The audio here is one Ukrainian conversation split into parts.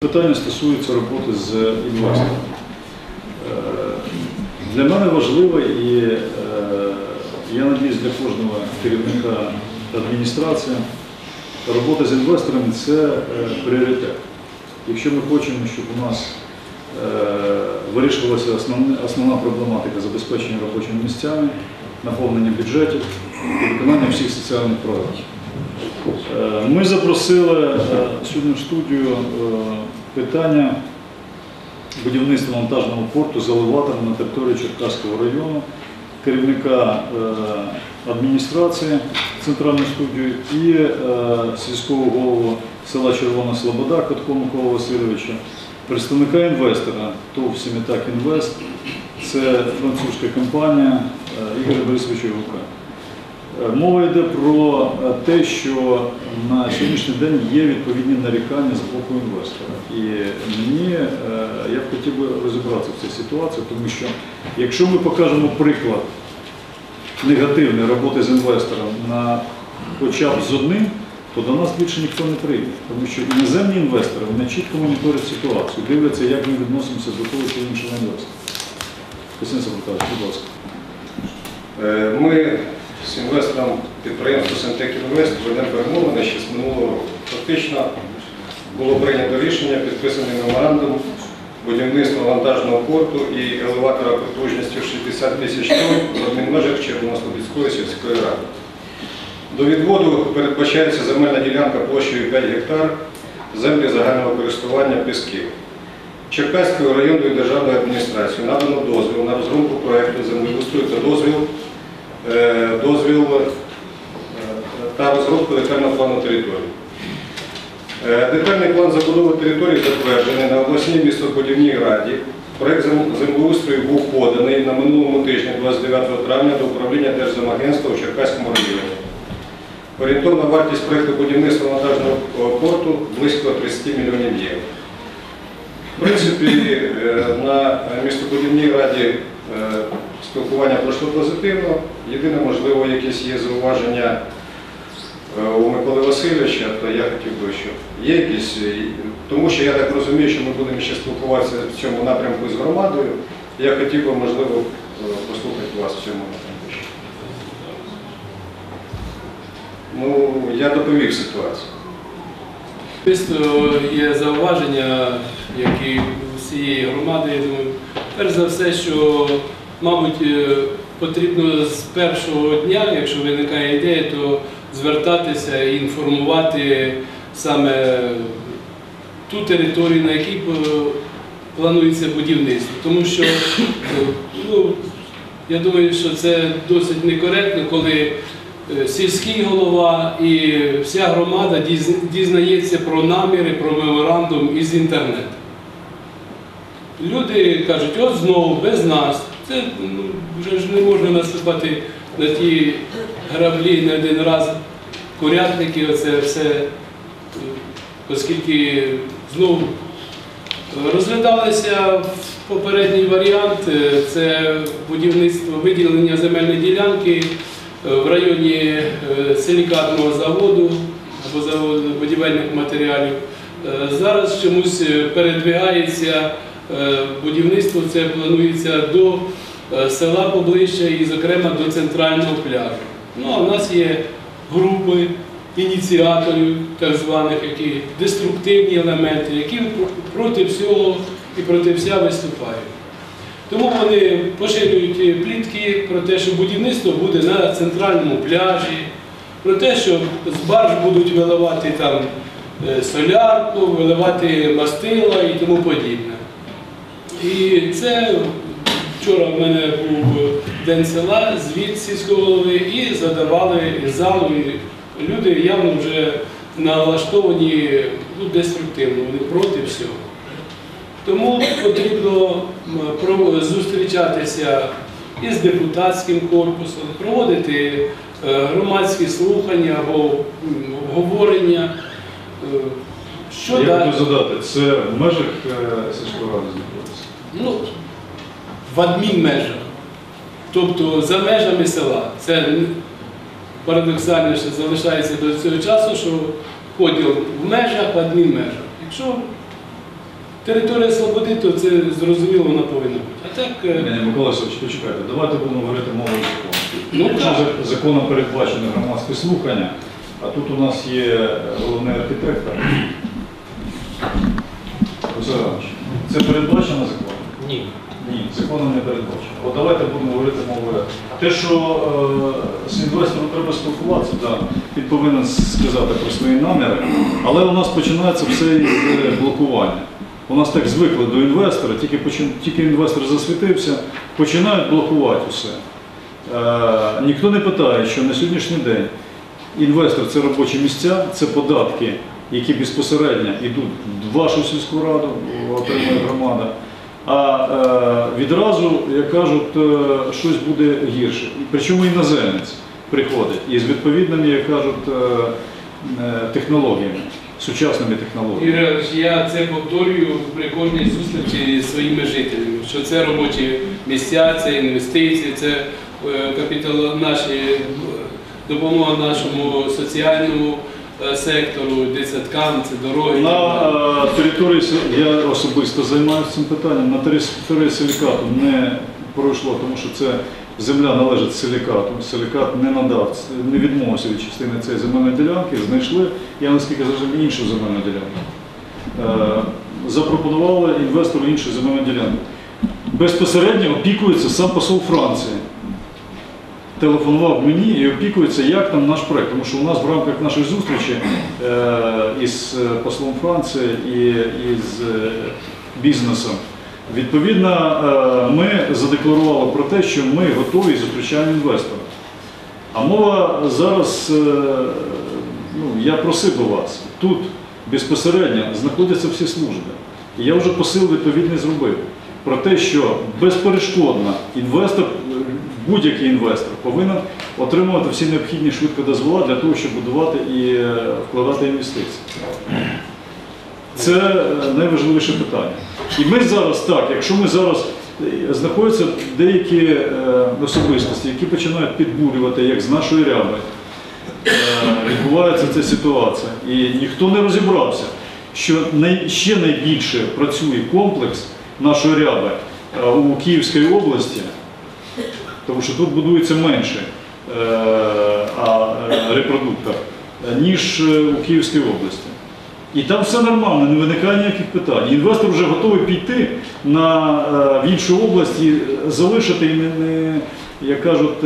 Питання стосується роботи з інвесторами. Е, Для мене важливо і е, я надіюсь для кожного керівника адміністрації, робота з інвесторами це е, пріоритет. Якщо ми хочемо, щоб у нас вирішувалася основна, проблематика забезпечення робочими місцями, наповнення бюджетів і виконання всіх соціальних проєктів. Ми запросили сьогодні в студію питання будівництва вантажного порту з елеватором на території Черкаського району, керівника е, адміністрації центральної студії і е, сільського голову села Червона Слобода Котко Микола Васильовича, представника інвестора ТОВ Сімітак Інвест, це французька компанія е, Ігоря Борисовича Гука. Е, Мова йде про е, те, що на сьогоднішній день є відповідні нарікання з боку інвестора. І мені е, я б хотів би розібратися в цій ситуації, тому що якщо ми покажемо приклад негативної роботи з інвестором на хоча б з одним, то до нас більше ніхто не прийде. Тому що іноземні інвестори вони чітко моніторять ситуацію, дивляться, як ми відносимося до того чи іншого інвестора. Костянтин Савлатович, будь ласка. Ми з інвестором підприємства Сентек Інвест ведемо перемовини ще з минулого року. Фактично було прийнято рішення, підписаний меморандум будівництва вантажного порту і елеватора потужністю 60 тисяч тонн в адмінмежах Червонослобідської сільської ради. До відводу передбачається земельна ділянка площею 5 гектар, землі загального користування пісків. Черкаською районною державною адміністрацією надано дозвіл на розробку проєкту землеустрою та дозвіл, дозвіл е, та розробку детального плану території. Е, Детальний план забудови території затверджений на обласній містобудівній раді. Проект землеустрою був поданий на минулому тижні, 29 травня, до управління Держземагентства у Черкаському районі. Орієнтовна вартість проєкту будівництва вантажного порту близько 30 мільйонів євро. В принципі, е, на містобудівній раді е, спілкування пройшло позитивно. Єдине, можливо, якісь є зауваження е, у Миколи Васильовича, то я хотів би, щоб є якісь, е, тому що я так розумію, що ми будемо ще спілкуватися в цьому напрямку з громадою. Я хотів би, можливо, е, послухати вас в цьому напрямку. Ну, я доповів ситуацію. Особисто є зауваження, як і всієї громади, я думаю, перш за все, що, мабуть, е, потрібно з першого дня, якщо виникає ідея, то звертатися і інформувати саме ту територію, на якій планується будівництво. Тому що, е, ну, я думаю, що це досить некоректно, коли е, сільський голова і вся громада дізнається про наміри, про меморандум із інтернету. Люди кажуть, от знову без нас. Це ну, вже ж не можна наступати на ті граблі не один раз. Курятники, оце все, оскільки знову розглядалися попередній варіант, е, це будівництво виділення земельної ділянки е, в районі е, силікатного заводу або заводу будівельних матеріалів. Зараз чомусь передвигається будівництво, це планується до села поближче і, зокрема, до центрального пляжу. Ну, а в нас є групи ініціаторів, так званих, які деструктивні елементи, які проти всього і проти вся виступають. Тому вони поширюють е, плітки про те, що будівництво буде на центральному пляжі, про те, що з барж будуть виливати там е, солярку, виливати мастила і тому подібне. І це вчора в мене був день села, звіт сільського голови, і задавали залу. І люди явно вже налаштовані ну, деструктивно, вони проти всього. Тому потрібно зустрічатися із депутатським корпусом, проводити е, громадські слухання або обговорення. Е, Що Я далі? буду задати, це в межах е, сільської ради знаходиться? Ну, в адмінмежах. Тобто за межами села. Це парадоксально ще залишається до цього часу, що поділ в межах, в адмінмежах. Якщо Територія свободи, то це зрозуміло, вона повинна бути. А так, е, Ні, Микола Васильович, почекайте, давайте будемо говорити мовою закону. Ну, так. законом передбачено громадське слухання, а тут у нас є головний архітектор. Олександр Іванович, це передбачено законом? Ні. Ні, законом не передбачено. От давайте будемо говорити мовою. Те, що е, з інвестором треба спілкуватися, да, він повинен сказати про свої наміри, але у нас починається все із блокування. У нас так звикли до інвестора, тільки, почин- тільки інвестор засвітився, починають блокувати усе. Е, ніхто не питає, що на сьогоднішній день інвестор це робочі місця, це податки, які безпосередньо йдуть в вашу сільську раду, отримує громада. А е, відразу, як кажуть, е, щось буде гірше. Причому іноземець приходить із відповідними, як кажуть, е, технологіями, сучасними технологіями. Ігор я це повторюю при кожній зустрічі зі своїми жителями, що це робочі місця, це інвестиції, це капітал наші, допомога нашому соціальному е, сектору, дитсадкам, це дороги. На е, території я особисто займаюся цим питанням. На території силікату не пройшло, тому що це земля належить силікату. Силікат не надав, не відмовився від частини цієї земельної ділянки, знайшли, я наскільки зрозумів, іншу земельну ділянку. Е, Запропонували інвестору іншу земельну ділянку. Безпосередньо опікується сам посол Франції телефонував мені і опікується, як там наш проект. Тому що у нас в рамках нашої зустрічі е, із е, послом Франції і із е, бізнесом. Відповідно, ми задекларували про те, що ми готові зустрічаємо інвестора. А мова зараз, ну, я просив би вас, тут безпосередньо знаходяться всі служби. І я вже посил відповідний зробив про те, що безперешкодно інвестор, будь-який інвестор повинен отримувати всі необхідні швидко дозвола для того, щоб будувати і е, вкладати інвестиції. Це е, найважливіше питання. І ми зараз так, якщо ми зараз е, знаходяться деякі особистості, які починають підбурювати, як з нашої ряби, відбувається ця ситуація. І ніхто не розібрався, що ще найбільше працює комплекс нашої ряби у Київській області, тому що тут будується менше е, а, е, репродуктор, ніж е, у Київській області. І там все нормально, не виникає ніяких питань. Інвестор вже готовий піти на, в іншу область і залишити і не, не, як кажуть,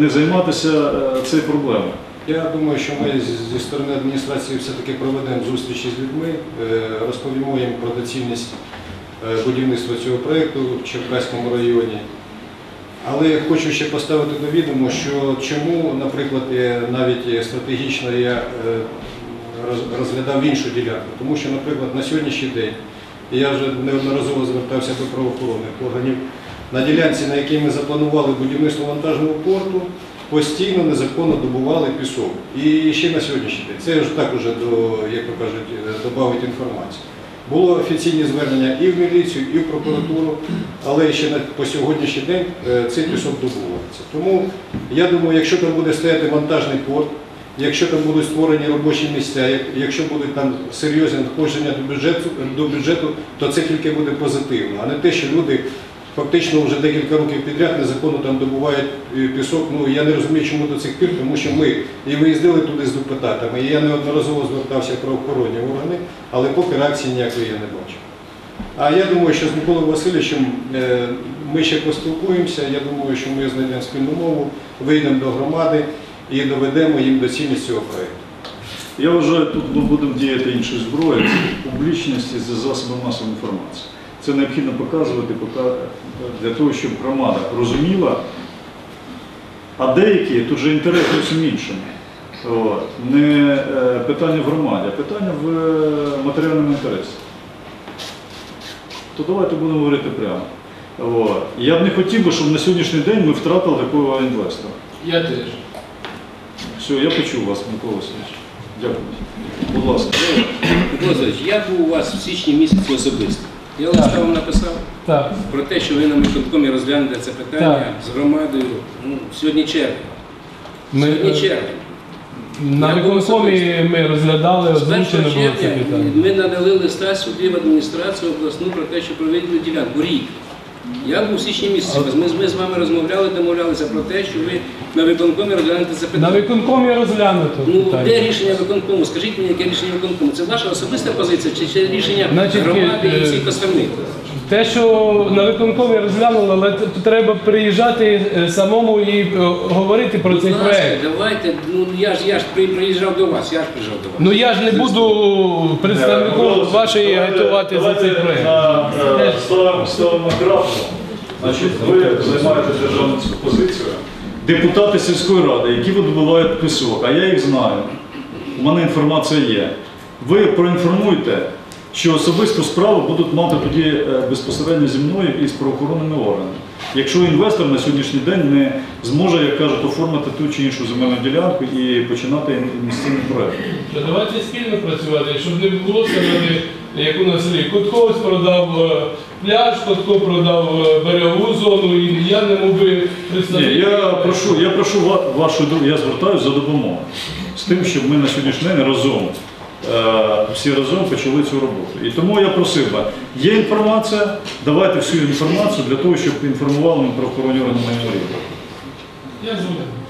не займатися цією проблемою. Я думаю, що ми зі сторони адміністрації все-таки проведемо зустрічі з людьми, розповімо їм про доцільність будівництва цього проєкту в Черкаському районі. Але хочу ще поставити до відома, що чому, наприклад, е, навіть е, стратегічно я е, розглядав іншу ділянку. Тому що, наприклад, на сьогоднішній день, я вже неодноразово звертався до правоохоронних органів, на ділянці, на якій ми запланували будівництво вантажного порту, постійно незаконно добували пісок. І ще на сьогоднішній день. Це ж так уже до, як то кажуть, додати інформацію. Було офіційні звернення і в міліцію, і в прокуратуру, але ще по сьогоднішній день е, цей пісок добувається. Тому я думаю, якщо там буде стояти вантажний порт, якщо там будуть створені робочі місця, якщо будуть там серйозні надходження до бюджету, до бюджету, то це тільки буде позитивно, а не те, що люди фактично вже декілька років підряд незаконно там добувають е, пісок. Ну я не розумію, чому до цих пір, тому що ми і виїздили туди з депутатами, я неодноразово звертався в правоохоронні органи, але поки реакції ніякої я не бачу. А я думаю, що з Миколою Васильовичем е, ми ще поспілкуємося. Я думаю, що ми знайдемо спільну мову, вийдемо до громади і доведемо їм доцільність цього проєкту. Я вважаю, тут ми будемо діяти іншою зброєю, публічність за засобами масової інформації. Це необхідно показувати для того, щоб громада розуміла, а деякі тут же інтерес зовсім іншому. От. Не е, питання в громаді, а питання в е, матеріальному інтересі. То давайте будемо говорити прямо. От. Я б не хотів би, щоб на сьогоднішній день ми втратили такого інвестора. Я теж. Все, я почув вас, Микола Васильович. Дякую. Будь ласка. Микола Васильович, я був у вас в січні місяці особисто. Я листа вам написав Так. про те, що ви на виконкомі розглянете це питання Так. з громадою. Ну, сьогодні червень. Ми, Сьогодні е, червень. На виконкомі ми розглядали, З 1 озвучено було це червня питання. ми надали листа сюди в адміністрацію обласну про те, що проведено ділянку рік. Я був у січні місяці. Ми, ми з вами розмовляли, домовлялися про те, що ви на виконкомі розглянете це питання. На виконкомі розглянуто Ну, де рішення виконкому? Скажіть мені, яке рішення виконкому? Це ваша особиста позиція чи це рішення Значить, громади е, і всіх остальних? Те, що на виконкомі розглянули, але треба приїжджати е, самому і е, говорити про цей ласка, проект. давайте, ну я ж я ж при- приїжджав до вас, я ж приїжджав до вас. Ну я ж не буду представником вашої агітувати за цей проект. На, е, ставимо, крапку. Значить, ви займаєте державницьку позицію. Депутати сільської ради, які видобувають пісок, а я їх знаю. У мене інформація є. Ви проінформуйте, що особисту справу будуть мати тоді е, безпосередньо зі мною і з правоохоронними органами. Якщо інвестор на сьогоднішній день не зможе, як кажуть, оформити ту чи іншу земельну ділянку і починати інвестиційний проект. То давайте спільно працювати, щоб не було сказати, як у нас селі. Кутковець продав е, пляж, Котко продав е, берегову зону, і я не мог би представити. я прошу, я прошу вашу я звертаюся за допомогою з тим, щоб ми на сьогоднішній день разом, всі разом почали цю роботу. І тому я просив би, є інформація, давайте всю інформацію для того, щоб інформували ми правоохоронні органи. Я згоден.